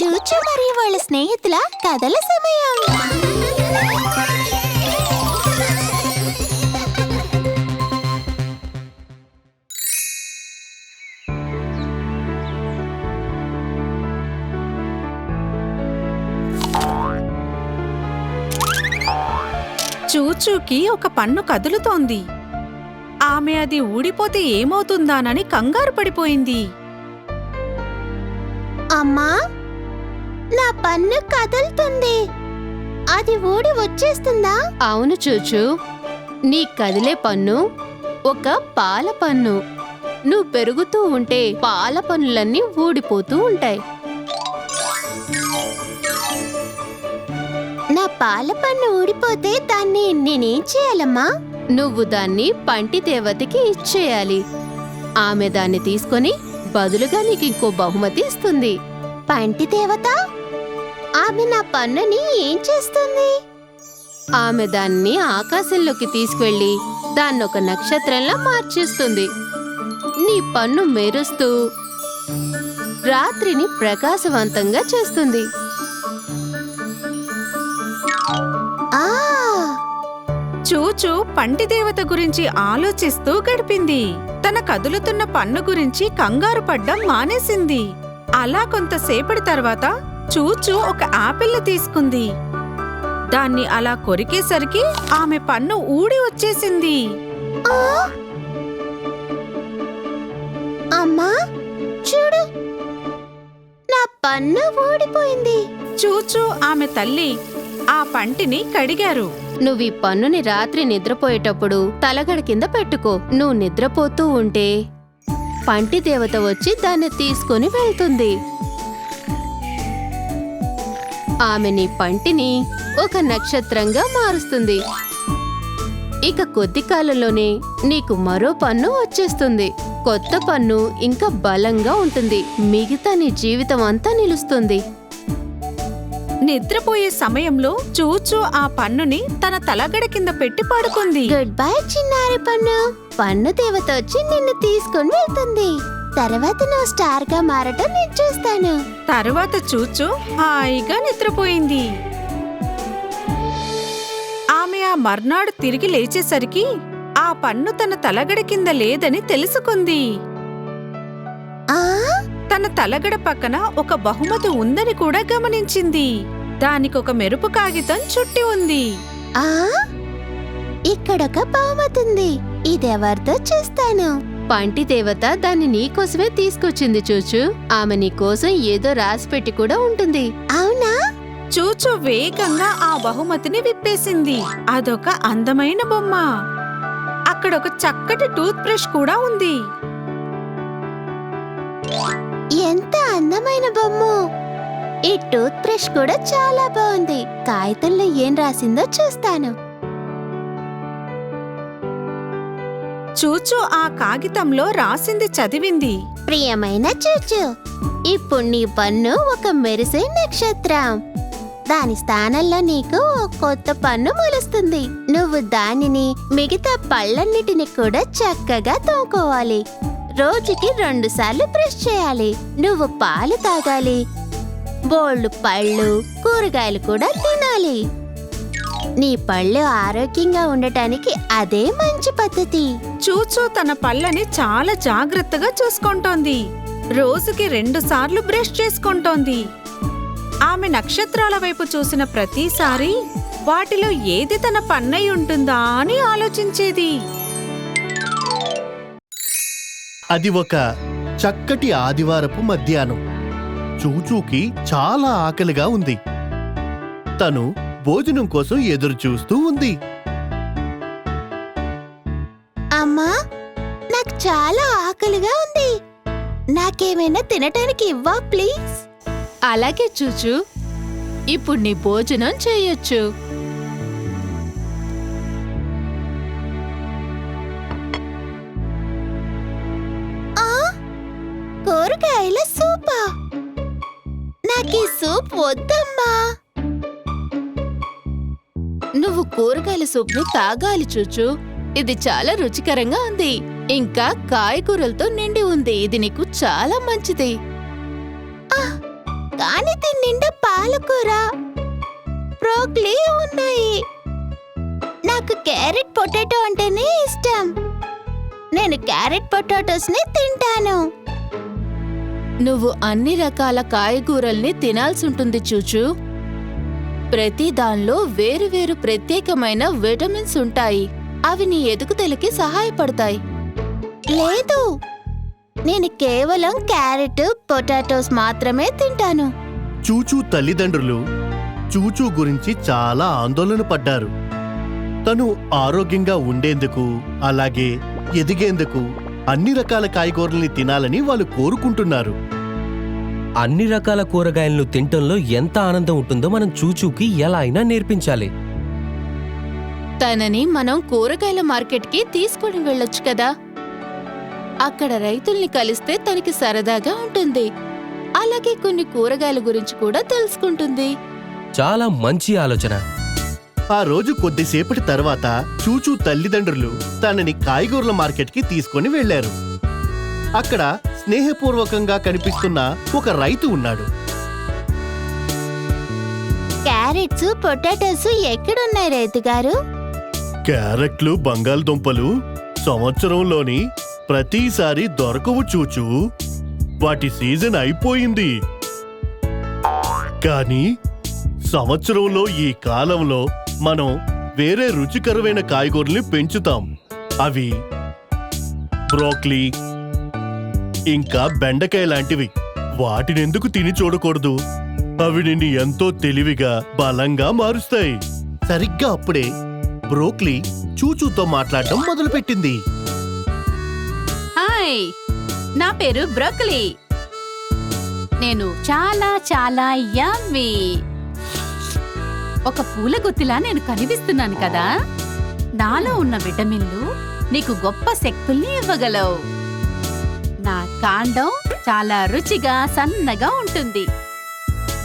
చూచు మరియు వాళ్ళ స్నేహితుల కథల సమయం. చూచూకి ఒక పన్ను కదులుతోంది. ఆమె అది ఊడిపోతే ఏమవుతుందానని కంగారు పడిపోయింది. అమ్మా నా పన్ను కదులుతుంది. అది ఊడి వచ్చేస్తుందా? అవును చూచు. నీ కదిలే పన్ను ఒక పాల పన్ను. నువ్వు పెరుగుతూ ఉంటే పాల పన్నులన్నీ ఊడిపోతూ ఉంటాయి. నా పాల పన్ను ఊడిపోతే దాన్ని నేనేం చేయాలమ్మా? నువ్వు దాన్ని పంటి దేవతకి ఇచ్చేయాలి. ఆమె దాన్ని తీసుకొని బదులుగా నీకు ఇంకో బహుమతి ఇస్తుంది. పంటి దేవత? ఆమె నా పన్నుని ఏం చేస్తుంది? ఆమె దాన్ని ఆకాశంలోకి తీసుకువెళ్ళి దాన్నొక నక్షత్రంలా మార్చేస్తుంది. నీ పన్ను మెరుస్తూ రాత్రిని ప్రకాశవంతంగా చేస్తుంది. ఆ! చూచూ పంటి దేవత గురించి ఆలోచిస్తూ గడిపింది. తన కదులుతున్న పన్ను గురించి కంగారు పడ్డం మానేసింది. అలా కొంతసేపటి తర్వాత చూచూ ఒక ఆపిల్ తీసుకుంది. దాన్ని అలా కొరికేసరికి ఆమె పన్ను ఊడి వచ్చేసింది! అమ్మా చూడు. నా పన్ను ఊడిపోయింది. చూచూ ఆమె తల్లి ఆ పంటిని కడిగారు. నువ్వు ఈ పన్నుని రాత్రి నిద్రపోయేటప్పుడు తలగడ కింద పెట్టుకో. నువ్వు నిద్రపోతూ ఉంటే పంటి దేవత వచ్చి దాన్ని తీసుకొని వెళ్తుంది. ఆమె నీ పంటిని ఒక నక్షత్రంగా మారుస్తుంది. ఇక కొద్ది కాలంలోనే నీకు మరో పన్ను వచ్చేస్తుంది. కొత్త పన్ను ఇంకా బలంగా ఉంటుంది. మిగతా నీ జీవితం అంతా నిలుస్తుంది. నిద్రపోయే సమయంలో చూచూ ఆ పన్నుని తన తలగడ కింద పెట్టి పడుకుంది. గుడ్ బై చిన్నారి పన్ను. పన్ను దేవత వచ్చి నిన్ను తీసుకొని వెళ్తుంది. తర్వాత నువ్వు స్టార్గా మారటం నేను చూస్తాను. తరువాత చూచు హాయిగా నిద్రపోయింది. ఆమె ఆ మర్నాడు తిరిగి లేచేసరికి ఆ పన్ను తన తలగడ కింద లేదని తెలుసుకుంది. ఆ? తన తలగడ పక్కన ఒక బహుమతి ఉందని కూడా గమనించింది. దానికొక మెరుపు కాగితం చుట్టి ఉంది. ఆ? ఇక్కడొక బహుమతి ఉంది. ఇదెవరితో చూస్తాను? పంటి దేవత దాన్ని నీకోసమే తీసుకొచ్చింది చూచు. ఆమె నీకోసం ఏదో రాసిపెట్టి కూడా ఉంటుంది. అవునా? చూచు వేగంగా ఆ బహుమతిని విప్పేసింది. అదొక అందమైన బొమ్మ. అక్కడొక చక్కటి టూత్ బ్రష్ కూడా ఉంది. ఎంత అందమైన బొమ్మ. ఈ టూత్ బ్రష్ కూడా చాలా బాగుంది. కాగితంలో ఏం రాసిందో చూస్తాను. చూచు ఆ కాగితంలో రాసింది చదివింది. ప్రియమైన చూచు ఇప్పుడు నీ పన్ను ఒక మెరిసే నక్షత్రం. దాని స్థానంలో నీకు ఓ కొత్త పన్ను మొలుస్తుంది. నువ్వు దానిని మిగతా పళ్ళన్నిటిని కూడా చక్కగా తోకోవాలి రోజుకి రెండు సార్లు బ్రష్ చేయాలి. నువ్వు పాలు తాగాలి. బోళ్ళు పళ్ళు కూరగాయలు కూడా తినాలి. నీ పళ్ళు ఆరోగ్యంగా ఉండటానికి అదే మంచి పద్ధతి. చూచు తన పళ్ళని చాలా జాగ్రత్తగా చూసుకుంటోంది. రోజుకి రెండు సార్లు బ్రష్ చేసుకుంటోంది. ఆమె నక్షత్రాల వైపు చూసిన ప్రతిసారి వాటిలో ఏది తన పన్నై ఉంటుందా అని ఆలోచించేది. అది ఒక చక్కటి ఆదివారపు మధ్యాహ్నం. చూచూకి చాలా ఆకలిగా ఉంది. తను భోజనం కోసం ఎదురు చూస్తూ ఉంది. అమ్మా నాకు చాలా ఆకలిగా ఉంది. నాకేమైనా తినటానికి ఇవ్వా ప్లీజ్? అలాగే చూచు. ఇప్పుడు నీ భోజనం చేయొచ్చు. ఆ కూరగాయల సూపా. నాకు ఈ సూప్ వద్దమ్మా. నువ్వు కూరగాయల సూప్ను తాగాలి చూచు. ఇది చాలా రుచికరంగా ఉంది. ఇంకా కాయగూరలతో నిండి ఉంది. ఇది నీకు చాలా మంచిది. కానీ దీని నిండా పాలకూర బ్రోక్లీ ఉన్నాయి. నాకు క్యారెట్ పొటాటో అంటేనే ఇష్టం. నేను క్యారెట్ పొటాటోస్ని తింటాను. నువ్వు అన్ని రకాల కాయగూరల్ని తినాల్సి ఉంటుంది చూచు. ప్రతి దానిలో వేరువేరు ప్రత్యేకమైన విటమిన్స్ ఉంటాయి. అవి నీ ఎదుగుదలకి సహాయపడతాయి. లేదు! నేను కేవలం క్యారెట్ పొటాటోస్ మాత్రమే తింటాను. చూచూ తల్లిదండ్రులు చూచూ గురించి చాలా ఆందోళన పడ్డారు. తను ఆరోగ్యంగా ఉండేందుకు అలాగే ఎదిగేందుకు అన్ని రకాల కాయగూరల్ని తినాలని వాళ్ళు కోరుకుంటున్నారు. అన్ని రకాల కూరగాయలను తింటంలో ఎంత ఆనందం ఉంటుందో మనం చూచూకి ఎలా అయినా నేర్పించాలి. తనని మనం కూరగాయల మార్కెట్కి తీసుకుని వెళ్ళొచ్చు కదా. అక్కడ రైతుల్ని కలిస్తే తనకి సరదాగా ఉంటుంది. అలాగే కొన్ని కూరగాయల గురించి కూడా తెలుసుకుంటుంది. చాలా మంచి ఆలోచన. ఆ రోజు కొద్దిసేపటి తర్వాత చూచూ తల్లిదండ్రులు తనని కాయగూరల మార్కెట్కి తీసుకొని వెళ్ళారు అక్కడ స్నేహపూర్వకంగా కనిపిస్తున్న ఒక రైతు ఉన్నాడు. క్యారెట్స్ పొటాటోస్ ఎక్కడున్నాయి రైతు గారు? క్యారెట్లు బంగాళదుంపలు సంవత్సరంలోని ప్రతిసారి దొరకవు చూచు. వాటి సీజన్ అయిపోయింది. కానీ సంవత్సరంలో ఈ కాలంలో మనం వేరే రుచికరమైన కాయగూరల్ని పెంచుతాం. అవి బ్రోక్లీ ఇంకా బెండకాయ లాంటివి. వాటినెందుకు తిని చూడకూడదు? అవి నిన్ను ఎంతో తెలివిగా బలంగా మారుస్తాయి. సరిగ్గా అప్పుడే బ్రోక్లీ చూచూతో మాట్లాడడం మొదలుపెట్టింది. హాయ్ నా పేరు బ్రోకలీ. నేను చాలా చాలా యమ్మీ ఒక పూల గుత్తిలా నేను కనిపిస్తున్నాను కదా. నాలో ఉన్న విటమిన్లు నీకు గొప్ప శక్తుల్ని ఇవ్వగలవు. కాండం చాలా రుచిగా సన్నగా ఉంటుంది.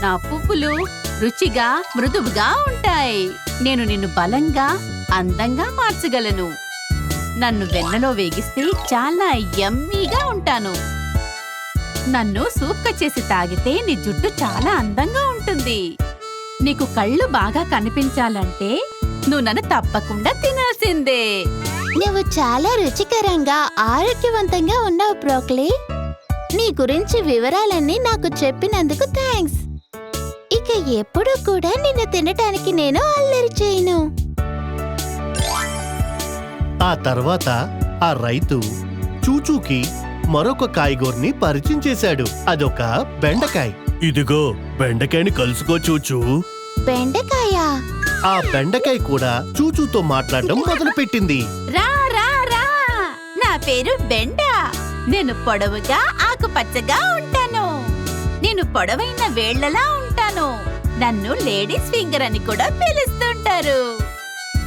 నా పువ్వులు రుచిగా మృదువుగా ఉంటాయి. నేను నిన్ను బలంగా అందంగా మార్చగలను. నన్ను వెన్నలో వేగిస్తే చాలా యమ్మీగా ఉంటాను. నన్ను సూప్క చేసి తాగితే నీ జుట్టు చాలా అందంగా ఉంటుంది. నీకు కళ్ళు బాగా కనిపించాలంటే నువ్వు నన్ను తప్పకుండా తినాల్సిందే. నువ్వు చాలా రుచికరంగా ఆరోగ్యవంతంగా ఉన్నావు బ్రోక్లీ. నీ గురించి వివరాలన్నీ నాకు చెప్పినందుకు థ్యాంక్స్. ఇక ఎప్పుడూ కూడా నిన్ను తినటానికి నేను అల్లరి చేయను. ఆ తర్వాత ఆ రైతు చూచూకి మరొక కాయగూరని పరిచయం చేశాడు. అదొక బెండకాయ. ఇదిగో బెండకాయని కలుసుకో చూచూ. బెండకాయ. ఆ బెండకాయ కూడా చూచూతో మాట్లాడడం మొదలుపెట్టింది. రా రా రా. నా పేరు బెండ. నేను పొడవుగా ఆకుపచ్చగా ఉంటాను. నేను పొడవైన వేళ్ళలా ఉంటాను. నన్ను లేడీస్ ఫింగర్ అని కూడా పిలుస్తుంటారు.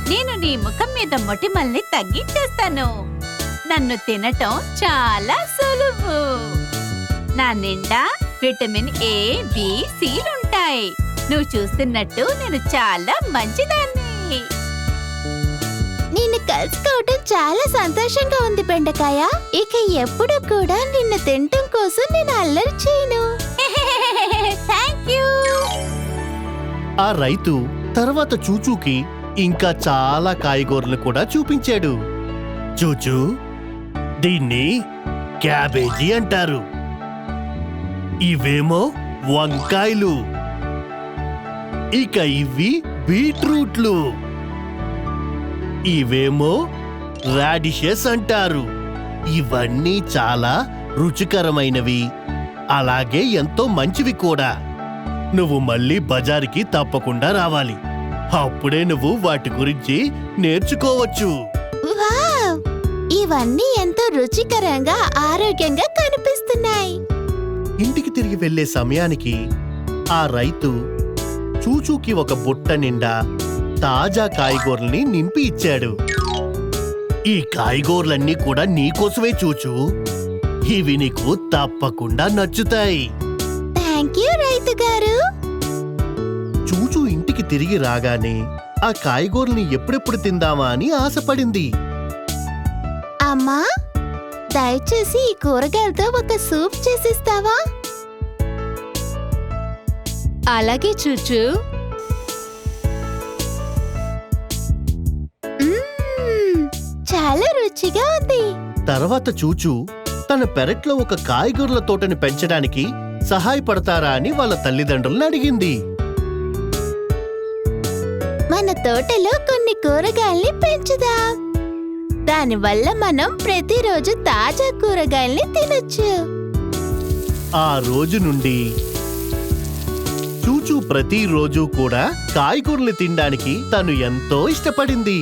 నేను నీ ముఖం మీద మొటిమల్ని తగ్గించేస్తాను. నన్ను తినటం చాలా సులువు. నా నిండా విటమిన్ ఏ బి సిలుంటాయి. నువ్వు చూస్తున్నట్టు నేను చాలా మంచిదాన్ని. నిన్ను కలుసుకోవటం చాలా సంతోషంగా ఉంది బెండకాయ. ఇక ఎప్పుడు కూడా నిన్ను తినటం కోసం నేను అల్లరి చేయను. ఆ రైతు తర్వాత చూచూకి ఇంకా చాలా కాయగూరలు కూడా చూపించాడు. చూచూ దీన్ని క్యాబేజీ అంటారు. ఇవేమో వంకాయలు. ఇక ఇవి బీట్రూట్లు. ఇవేమో రాడిషెస్ అంటారు. ఇవన్నీ చాలా రుచికరమైనవి. అలాగే ఎంతో మంచివి కూడా. నువ్వు మళ్ళీ బజారుకి తప్పకుండా రావాలి. అప్పుడే నువ్వు వాటి గురించి నేర్చుకోవచ్చు. ఇవన్నీ ఎంతో రుచికరంగా ఆరోగ్యంగా కనిపిస్తున్నాయి. ఇంటికి తిరిగి వెళ్ళే సమయానికి ఆ రైతు చూచూకి ఒక బుట్ట నిండా తాజా కాయగూరల్ని నింపి ఇచ్చాడు. ఈ కాయగూరలన్నీ కూడా నీకోసమే చూచు. ఇవి నీకు తప్పకుండా నచ్చుతాయి. థ్యాంక్ యూ రైతు గారు. చూచూ ఇంటికి తిరిగి రాగానే ఆ కాయగూరల్ని ఎప్పుడెప్పుడు తిందామా అని ఆశపడింది. అమ్మా దయచేసి ఈ కూరగాయలతో ఒక సూప్ చేసిస్తావా? అలాగే చూచు. చాలా రుచిగా ఉంది. తర్వాత చూచూ తన పెరట్లో ఒక కాయగూరల తోటని పెంచడానికి సహాయపడతారా అని వాళ్ళ తల్లిదండ్రులను అడిగింది. మన తోటలో కొన్ని కూరగాయల్ని పెంచుదాం. దానివల్ల మనం ప్రతిరోజు తాజా కూరగాయల్ని తినొచ్చు. ఆ రోజు నుండి చూచూ ప్రతిరోజు కూడా కాయగూరలు తినడానికి తను ఎంతో ఇష్టపడింది.